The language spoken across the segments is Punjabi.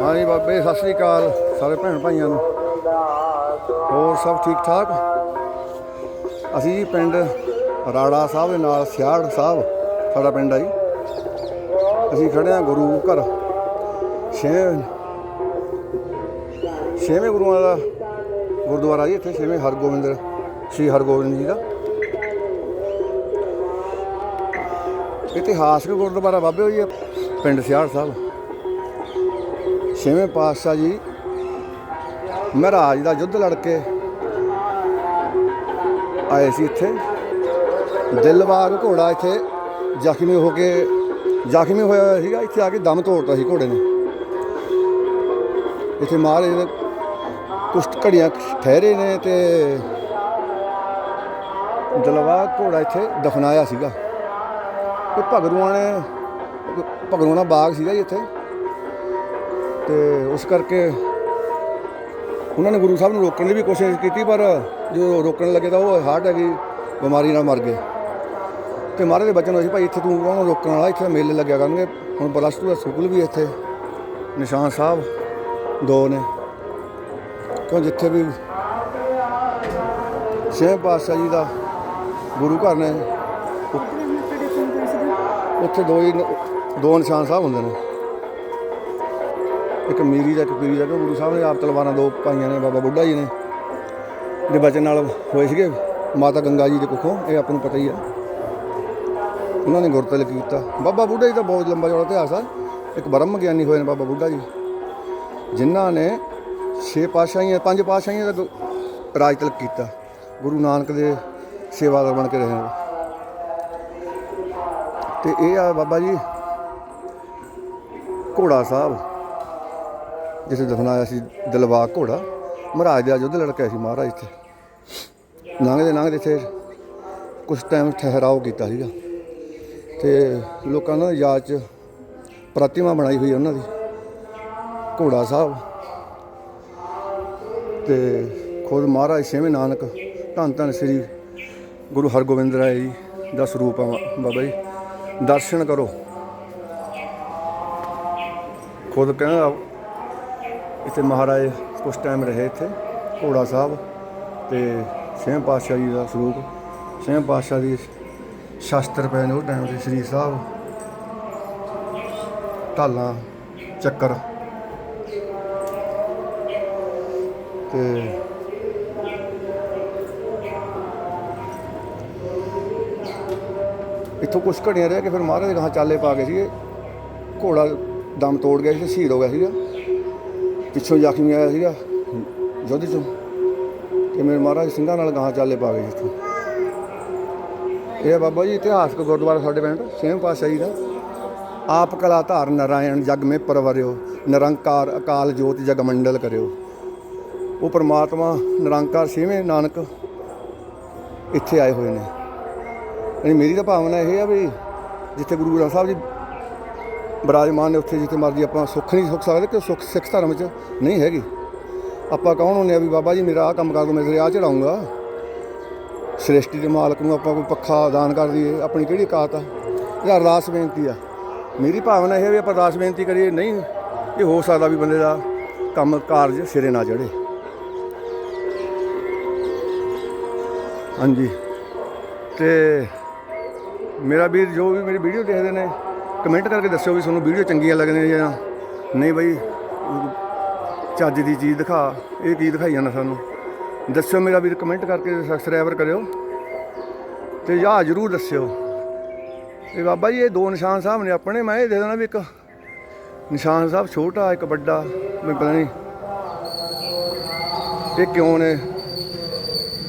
ਹਾਂਜੀ ਬਾਬੇ, ਸਤਿ ਸ੍ਰੀ ਅਕਾਲ ਸਾਰੇ ਭੈਣ ਭਾਈਆਂ ਨੂੰ। ਹੋਰ ਸਭ ਠੀਕ ਠਾਕ? ਅਸੀਂ ਜੀ ਪਿੰਡ ਰਾੜਾ ਸਾਹਿਬ ਦੇ ਨਾਲ ਸਿਆੜ ਸਾਹਿਬ, ਸਾਡਾ ਪਿੰਡ ਆ ਜੀ। ਅਸੀਂ ਖੜੇ ਆ ਗੁਰੂ ਘਰ। ਛੇ ਛੇਵੇਂ ਗੁਰੂਆਂ ਦਾ ਗੁਰਦੁਆਰਾ ਜੀ ਇੱਥੇ, ਛੇਵੇਂ ਹਰਗੋਬਿੰਦ, ਸ੍ਰੀ ਹਰਗੋਬਿੰਦ ਜੀ ਦਾ। ਇਤਿਹਾਸਕ ਗੁਰਦੁਆਰਾ ਬਾਬੇ ਹੋਈ ਹੈ, ਪਿੰਡ ਸਿਆੜ ਸਾਹਿਬ। ਛੇਵੇਂ ਪਾਤਸ਼ਾਹ ਜੀ ਮਹਾਰਾਜ ਦਾ ਯੁੱਧ ਲੜ ਕੇ ਆਏ ਸੀ ਇੱਥੇ। ਦਿਲਬਾਗ ਘੋੜਾ ਇੱਥੇ ਜ਼ਖਮੀ ਹੋ ਕੇ, ਜ਼ਖਮੀ ਹੋਇਆ ਹੋਇਆ ਸੀਗਾ, ਇੱਥੇ ਆ ਕੇ ਦਮ ਤੋੜਤਾ ਸੀ ਘੋੜੇ ਨੇ। ਇੱਥੇ ਮਹਾਰਾਜ ਨੇ ਕੁਛ ਘੜੀਆਂ ਠਹਿਰੇ ਨੇ ਤੇ ਦਿਲਵਾਗ ਘੋੜਾ ਇੱਥੇ ਦਫਨਾਇਆ ਸੀਗਾ। ਤੇ ਭਗਰੂਆਂ ਨੇ ਭਗਰੂਆਂ ਦਾ ਬਾਗ ਸੀਗਾ ਜੀ ਇੱਥੇ। ਤੇ ਉਸ ਕਰਕੇ ਉਹਨਾਂ ਨੇ ਗੁਰੂ ਸਾਹਿਬ ਨੂੰ ਰੋਕਣ ਦੀ ਵੀ ਕੋਸ਼ਿਸ਼ ਕੀਤੀ, ਪਰ ਜੋ ਰੋਕਣ ਲੱਗੇ ਤਾਂ ਉਹ ਹਾਰਟ ਹੈਗੀ ਬਿਮਾਰੀ ਨਾਲ ਮਰ ਗਏ। ਤੇ ਮਹਾਰਾਜ ਦੇ ਬਚਨ ਹੋਏ ਭਾਈ ਇੱਥੇ ਤੂੰ ਉਹਨਾਂ ਨੂੰ ਰੋਕਣ ਵਾਲਾ, ਇੱਥੇ ਮੇਲੇ ਲੱਗਿਆ ਕਰਨਗੇ। ਹੁਣ ਪਲੱਸ 2 ਦਾ ਸਕੂਲ ਵੀ ਇੱਥੇ, ਨਿਸ਼ਾਨ ਸਾਹਿਬ, ਦੋ ਨੇ। ਕਿਉਂ ਜਿੱਥੇ ਵੀ ਛੇ ਪਾਤਸ਼ਾਹ ਜੀ ਦਾ ਗੁਰੂ ਘਰ ਨੇ ਉੱਥੇ ਦੋ ਹੀ ਨ- ਦੋ ਨਿਸ਼ਾਨ ਸਾਹਿਬ ਹੁੰਦੇ ਨੇ। ਇੱਕ ਮੀਰੀ ਦਾ, ਇੱਕ ਪੀਰੀ ਦਾ ਕਿ ਗੁਰੂ ਸਾਹਿਬ ਨੇ ਆਪ ਤਲਵਾਰਾਂ ਦੋ ਪਾਈਆਂ ਨੇ, ਬਾਬਾ ਬੁੱਢਾ ਜੀ ਨੇ। ਦੇ ਬਚਨ ਨਾਲ ਹੋਏ ਸੀਗੇ ਮਾਤਾ ਗੰਗਾ ਜੀ ਦੇ ਕੁੱਖੋਂ, ਇਹ ਆਪਾਂ ਨੂੰ ਪਤਾ ਹੀ ਆ। ਉਹਨਾਂ ਨੇ ਗੁਰਤਲ ਕੀਤਾ। ਬਾਬਾ ਬੁੱਢਾ ਜੀ ਦਾ ਬਹੁਤ ਲੰਬਾ ਚੌੜਾ ਇਤਿਹਾਸ ਆ। ਇੱਕ ਬ੍ਰਹਮ ਗਿਆਨੀ ਹੋਏ ਨੇ ਬਾਬਾ ਬੁੱਢਾ ਜੀ। ਜਿਨ੍ਹਾਂ ਨੇ ਛੇ ਪਾਤਸ਼ਾਹੀਆਂ, ਪੰਜ ਪਾਤਸ਼ਾਹੀਆਂ ਦਾ ਗੁ- ਰਾਜ ਤਿਲਕ ਕੀਤਾ। ਗੁਰੂ ਨਾਨਕ ਦੇ ਸੇਵਾਦਾਰ ਬਣ ਕੇ ਰਹੇ ਨੇ। ਤੇ ਇਹ ਆ ਬਾਬਾ ਜੀ, ਘੋੜਾ ਸਾਹਿਬ ਜਿਸੇ ਦਫਨਾਇਆ ਸੀ ਦਲਵਾ ਘੋੜਾ। ਮਹਾਰਾਜ ਦਾ ਯੁੱਧ ਲੜਕਿਆ ਸੀ ਮਹਾਰਾਜ ਇੱਥੇ। ਲੰਘਦੇ ਲੰਘਦੇ ਇੱਥੇ ਕੁਝ ਟਾਈਮ ਠਹਿਰਾਓ ਕੀਤਾ ਸੀਗਾ। ਤੇ ਲੋਕਾਂ ਨੇ ਯਾਦ ਚ ਪ੍ਰਤਿਮਾ ਬਣਾਈ ਹੋਈ ਉਹਨਾਂ ਦੀ, ਘੋੜਾ ਸਾਹਿਬ। ਤੇ ਖੁਦ ਮਹਾਰਾਜ ਛੇਵੇਂ ਨਾਨਕ, ਧੰਨ ਧੰਨ ਸ੍ਰੀ ਗੁਰੂ ਹਰਗੋਬਿੰਦ ਰਾਏ ਜੀ ਦਾ ਸਰੂਪ ਆ ਬਾਬਾ ਜੀ। ਦਰਸ਼ਨ ਕਰੋ। ਖੁਦ ਕਹਿੰਦਾ, ਇੱਥੇ ਮਹਾਰਾਜ ਕੁਝ ਟਾਈਮ ਰਹੇ ਇੱਥੇ, ਘੋੜਾ ਸਾਹਿਬ ਤੇ ਛੇਵੇਂ ਪਾਤਸ਼ਾਹ ਜੀ ਦਾ ਸਰੂਪ। ਛੇਵੇਂ ਪਾਤਸ਼ਾਹ ਦੀ ਸ਼ਾਸਤਰ ਪਏ ਨੇ ਉਹ ਟਾਈਮ ਤੇ, ਸ੍ਰੀ ਸਾਹਿਬ। ਢਾਲਾਂ ਚੱਕਰ। ਤੇ ਇੱਥੋਂ ਕੁਝ ਘੜੀਆਂ ਰਹਿ ਕੇ ਫਿਰ ਮਹਾਰਾਜ ਦੇ ਗਾਂ ਚਾਲੇ ਪਾ ਗਏ ਸੀਗੇ। ਘੋੜਾ ਦਮ ਤੋੜ ਗਿਆ ਸੀ ਤੇ ਸ਼ਹੀਦ ਹੋ ਗਿਆ ਸੀਗਾ। ਪਿੱਛੋਂ ਜ਼ਖਮੀ ਆਇਆ ਸੀਗਾ, ਯੁੱਧ ਚੋਂ। ਤੇ ਮੇਰੇ ਮਹਾਰਾਜ ਸਿੰਘਾਂ ਨਾਲ ਗਾਂ ਚਾਲੇ ਪਾ ਗਏ ਇੱਥੋਂ। ਇਹ ਬਾਬਾ ਜੀ, ਇਤਿਹਾਸਕ ਗੁਰਦੁਆਰਾ ਸਾਡੇ ਪਿੰਡ, ਸੇਮ ਪਾਤਸ਼ਾਹ ਜੀ ਦਾ। ਆਪ ਕਲਾ ਧਾਰ ਨਰਾਇਣ, ਜਗ ਮੇ ਪਰਵਰਿਓ, ਨਿਰੰਕਾਰ ਅਕਾਲ ਜੋਤ ਜਗ ਮੰਡਲ ਕਰਿਓ। ਉਹ ਪਰਮਾਤਮਾ ਨਿਰੰਕਾਰ ਛੇਵੇਂ ਨਾਨਕ ਇੱਥੇ ਆਏ ਹੋਏ ਨੇ। ਯਾਨੀ ਮੇਰੀ ਤਾਂ ਭਾਵਨਾ ਇਹ ਆ ਵੀ ਜਿੱਥੇ ਗੁਰੂ ਗ੍ਰੰਥ ਸਾਹਿਬ ਜੀ ਬਿਰਾਜਮਾਨ ਨੇ ਉੱਥੇ ਜਿੱਥੇ ਮਰਜ਼ੀ ਆਪਾਂ ਸੁੱਖ ਨਹੀਂ ਸੁੱਖ ਸਕਦੇ ਕਿ ਸੁੱਖ ਸਿੱਖ ਧਰਮ 'ਚ ਨਹੀਂ ਹੈਗੀ। ਆਪਾਂ ਕੌਣ ਹੁੰਦੇ ਆ ਵੀ ਬਾਬਾ ਜੀ, ਮੇਰਾ ਆਹ ਕੰਮ ਕਰ ਦੋ, ਮੈਂ ਤੇਰੇ ਆਹ ਚੜਾਉਂਗਾ। ਸ੍ਰਿਸ਼ਟੀ ਦੇ ਮਾਲਕ ਨੂੰ ਆਪਾਂ ਕੋਈ ਪੱਖਾ ਦਾਨ ਕਰ ਦਈਏ, ਆਪਣੀ ਕਿਹੜੀ ਕਾਤ ਆ? ਇਹ ਅਰਦਾਸ ਬੇਨਤੀ ਆ। ਮੇਰੀ ਭਾਵਨਾ ਇਹ ਹੈ ਵੀ ਆਪਾਂ ਅਰਦਾਸ ਬੇਨਤੀ ਕਰੀਏ, ਨਹੀਂ, ਇਹ ਹੋ ਸਕਦਾ ਵੀ ਬੰਦੇ ਦਾ ਕੰਮ ਕਾਰਜ ਸਿਰੇ ਨਾ ਚੜੇ ਹਾਂਜੀ। ਤੇ ਮੇਰਾ ਵੀਰ ਜੋ ਵੀ ਮੇਰੀ ਵੀਡੀਓ ਦੇਖਦੇ ਨੇ ਕਮੈਂਟ ਕਰਕੇ ਦੱਸਿਓ ਵੀ ਤੁਹਾਨੂੰ ਵੀਡੀਓ ਚੰਗੀਆਂ ਲੱਗਦੀਆਂ ਜਾਂ ਨਹੀਂ ਬਈ। ਚੱਜ ਦੀ ਚੀਜ਼ ਦਿਖਾ, ਇਹ ਕੀ ਦਿਖਾਈ ਜਾਂਦਾ ਸਾਨੂੰ। ਦੱਸਿਓ ਮੇਰਾ ਵੀਰ ਕਮੈਂਟ ਕਰਕੇ ਸਬਸਕ੍ਰਾਈਬਰ ਕਰਿਓ। ਤੇ ਯਾ ਜਰੂਰ ਦੱਸਿਓ। ਇਹ ਬਾਬਾ ਜੀ, ਇਹ ਦੋ ਨਿਸ਼ਾਨ ਸਾਹਿਬ ਨੇ ਆਪਣੇ, ਮੈਂ ਇਹ ਦੇ ਦੇਣਾ ਵੀ ਇੱਕ ਨਿਸ਼ਾਨ ਸਾਹਿਬ ਛੋਟਾ, ਇੱਕ ਵੱਡਾ ਮੈਨੂੰ ਪਤਾ ਨਹੀਂ ਇਹ ਕਿਉਂ ਨੇ।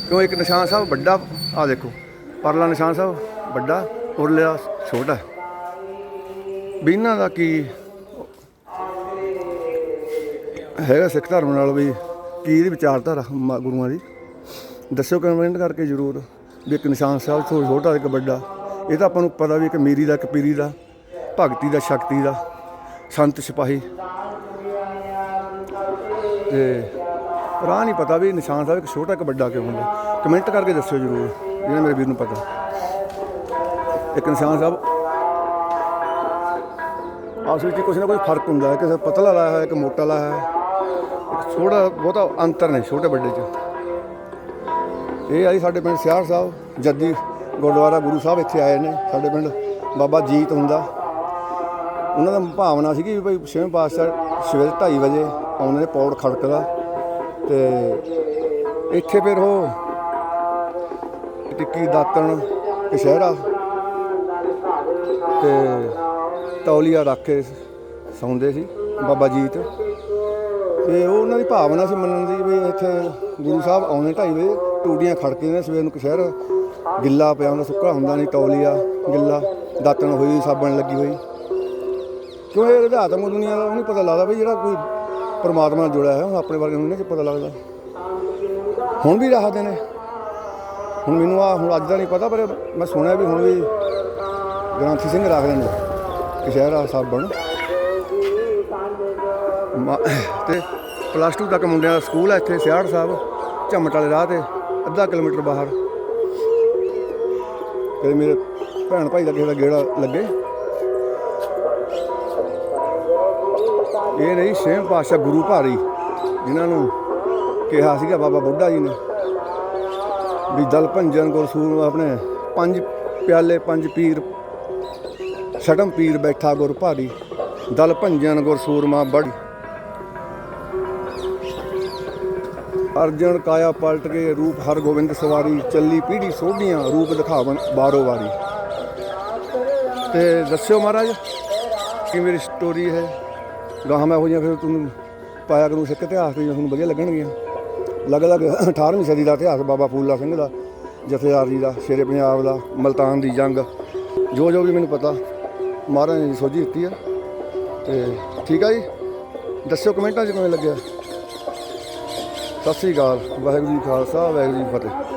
ਕਿਉਂ ਇੱਕ ਨਿਸ਼ਾਨ ਸਾਹਿਬ ਵੱਡਾ? ਆ ਦੇਖੋ, ਪਰਲਾ ਨਿਸ਼ਾਨ ਸਾਹਿਬ ਵੱਡਾ। ਉਰਲਾ ਛੋਟਾ। ਵੀ ਇਹਨਾਂ ਦਾ ਕੀ ਹੈਗਾ ਸਿੱਖ ਧਰਮ ਨਾਲ ਵੀ ਕੀ ਇਹਦੀ ਵਿਚਾਰਧਾਰਾ ਮ- ਗੁਰੂਆਂ ਦੀ? ਦੱਸਿਓ ਕਮੈਂਟ ਕਰਕੇ ਜਰੂਰ ਵੀ ਇੱਕ ਨਿਸ਼ਾਨ ਸਾਹਿਬ ਤੋਂ ਛੋਟਾ ਇੱਕ ਵੱਡਾ। ਇਹ ਤਾਂ ਆਪਾਂ ਨੂੰ ਪਤਾ ਵੀ ਇੱਕ ਮੀਰੀ ਦਾ, ਇੱਕ ਪੀਰੀ ਦਾ, ਭਗਤੀ ਦਾ, ਸ਼ਕਤੀ ਦਾ, ਸੰਤ ਸਿਪਾਹੀ। ਤੇ ਰਾਹ ਨਹੀਂ ਪਤਾ ਵੀ ਨਿਸ਼ਾਨ ਸਾਹਿਬ ਇੱਕ ਛੋਟਾ, ਇੱਕ ਵੱਡਾ ਕਿਉਂ ਹੁੰਦਾ। ਕਮੈਂਟ ਕਰਕੇ ਦੱਸਿਓ ਜਰੂਰ ਜਿਹਨੇ ਮੇਰੇ ਵੀਰ ਨੂੰ ਪਤਾ। ਇੱਕ ਇਨਸਾਨ ਸਾਹਿਬ। ਆਪਸ ਵਿੱਚ ਕੁਛ ਨਾ ਕੋਈ ਫ਼ਰਕ ਹੁੰਦਾ ਹੈ, ਕਿਸੇ ਪਤਲਾ ਲਾਇਆ ਹੈ ਇੱਕ ਮੋਟਾ ਲਾਇਆ ਹੈ ਇੱਕ ਥੋੜਾ ਬਹੁਤਾ ਅੰਤਰ ਨੇ, ਛੋਟੇ ਵੱਡੇ 'ਚ। ਇਹ ਆਈ ਸਾਡੇ ਪਿੰਡ ਸਿਆਰ ਸਾਹਿਬ, ਜੱਦੀ ਗੁਰਦੁਆਰਾ ਗੁਰੂ ਸਾਹਿਬ ਇੱਥੇ ਆਏ ਨੇ। ਸਾਡੇ ਪਿੰਡ ਬਾਬਾ ਜੀਤ ਹੁੰਦਾ। ਉਹਨਾਂ ਦਾ ਭਾਵਨਾ ਸੀਗੀ ਵੀ ਭਾਈ ਛੇਵੇਂ ਪਾਤਸ਼ਾਹ ਸਵੇਰੇ 2:30 ਵਜੇ ਆਉਂਦੇ ਨੇ ਪੌੜ ਖੜਕਦਾ ਤੇ ਇੱਥੇ ਫਿਰ ਉਹ ਟਿੱਕੀ ਦਾਤਣ ਕਸ਼ਹਿਰਾ ਤੇ ਤੌਲੀਆ ਰੱਖ ਕੇ ਸੌਂਦੇ ਸੀ ਬਾਬਾ ਜੀਤ। ਤੇ ਉਹ ਉਹਨਾਂ ਦੀ ਭਾਵਨਾ ਸੀ ਮੰਨਣ ਦੀ ਵੀ ਇੱਥੇ ਗੁਰੂ ਸਾਹਿਬ ਆਉਂਦੇ ਢਾਈ ਵਜੇ, ਟੂਟੀਆਂ ਖੜਕਦੀਆਂ ਨੇ ਸਵੇਰ ਨੂੰ ਕਸ਼ਹਿਰ ਗਿੱਲਾ ਪਿਆ ਹੁੰਦਾ ਸੁੱਕਾ ਹੁੰਦਾ ਨਹੀਂ, ਤੌਲੀਆ, ਗਿੱਲਾ, ਦਾਤਣ ਹੋਈ, ਸਾਬਣ ਲੱਗੀ ਹੋਈ। ਕਿਉਂ ਇਹ ਅਧਿਆਤਮ ਦੁਨੀਆ ਦਾ ਉਹ ਨਹੀਂ ਪਤਾ ਲੱਗਦਾ ਵੀ ਜਿਹੜਾ ਕੋਈ ਪਰਮਾਤਮਾ ਨਾਲ ਜੁੜਿਆ ਹੈ ਉਹ ਆਪਣੇ ਵਰਗੇ ਨੂੰ ਨਹੀਂ ਪਤਾ ਲੱਗਦਾ। ਹੁਣ ਵੀ ਰੱਖਦੇ ਨੇ। ਹੁਣ ਮੈਨੂੰ ਆ ਹੁਣ ਅੱਜ ਦਾ ਨਹੀਂ ਪਤਾ, ਪਰ ਮੈਂ ਸੁਣਿਆ ਵੀ ਹੁਣ ਵੀ ਗ੍ਰੰਥੀ ਸਿੰਘ ਰੱਖਦੇ ਨੇ ਕਸ਼ਹਿਰਾ ਸਾਬਣ ਮਾ- ਤੇ ਪਲੱਸ 2 ਤੱਕ ਮੁੰਡਿਆਂ ਦਾ ਸਕੂਲ ਹੈ ਇੱਥੇ, ਸਿਆੜ ਸਾਹਿਬ, ਝਮਟ ਵਾਲੇ ਰਾਹ ਤੇ, ਅੱਧਾ ਕਿਲੋਮੀਟਰ ਬਾਹਰ। ਤੇ ਮੇਰੇ ਭੈਣ ਭਾਈ ਦਾ ਕਿਸੇ ਦਾ ਗੇੜਾ ਲੱਗੇ। ਇਹ ਨਹੀਂ ਸੇਮ ਪਾਤਸ਼ਾਹ ਗੁਰੂ ਭਾਰੀ, ਜਿਨ੍ਹਾਂ ਨੂੰ ਕਿਹਾ ਸੀਗਾ ਬਾਬਾ ਬੁੱਢਾ ਜੀ ਨੇ, ਵੀ ਦਲ ਭੰਜਨ ਗੁਰਸੂਰ ਆਪਣੇ ਪੰਜ ਪਿਆਲੇ, ਪੰਜ ਪੀਰ ਛੜਮ ਪੀਰ ਬੈਠਾ ਗੁਰ ਭਾਰੀ, ਦਲ ਭੰਜਨ ਗੁਰਸੂਰਮਾ ਬੜੀ। ਅਰਜਨ ਕਾਇਆ ਪਲਟ ਕੇ ਰੂਪ ਹਰ ਗੋਬਿੰਦ ਸਵਾਰੀ, ਚੱਲੀ ਪੀੜੀ ਸੋਢੀਆਂ, ਰੂਪ ਦਿਖਾਵਨ ਬਾਰੋ ਵਾਰੀ। ਤੇ ਦੱਸਿਓ ਮਹਾਰਾਜ, ਕਿ ਮੇਰੀ ਸਟੋਰੀ ਹੈ? ਗਾਹਾਂ ਮੈਂ ਹੋ ਜਾਂ ਫਿਰ ਤੁਹਾਨੂੰ ਪਾਇਆ ਕਰੂੰ ਸਿੱਖ ਇਤਿਹਾਸ, ਤੇ ਤੁਹਾਨੂੰ ਵਧੀਆ ਲੱਗਣਗੀਆਂ। ਅਲੱਗ-ਅਲੱਗ 18ਵੀਂ ਸਦੀ ਦਾ ਇਤਿਹਾਸ, ਬਾਬਾ ਫੂਲਾ ਸਿੰਘ ਦਾ, ਜਥੇਦਾਰ ਜੀ ਦਾ, ਸ਼ੇਰੇ ਪੰਜਾਬ ਦਾ, ਮਲਤਾਨ ਦੀ ਜੰਗ। ਜੋ ਜੋ ਵੀ ਮੈਨੂੰ ਪਤਾ ਮਹਾਰਾਜ ਨੇ ਸੋਝੀ ਦਿੱਤੀ ਆ। ਤੇ ਠੀਕ ਆ ਜੀ? ਦੱਸਿਓ ਕਮੈਂਟਾਂ 'ਚ ਕਿਵੇਂ ਲੱਗਿਆ? ਸਤਿ ਸ੍ਰੀ ਅਕਾਲ, ਵਾਹਿਗੁਰੂ ਜੀ ਖਾਲਸਾ, ਵਾਹਿਗੁਰੂ ਜੀ ਫਤਿਹ।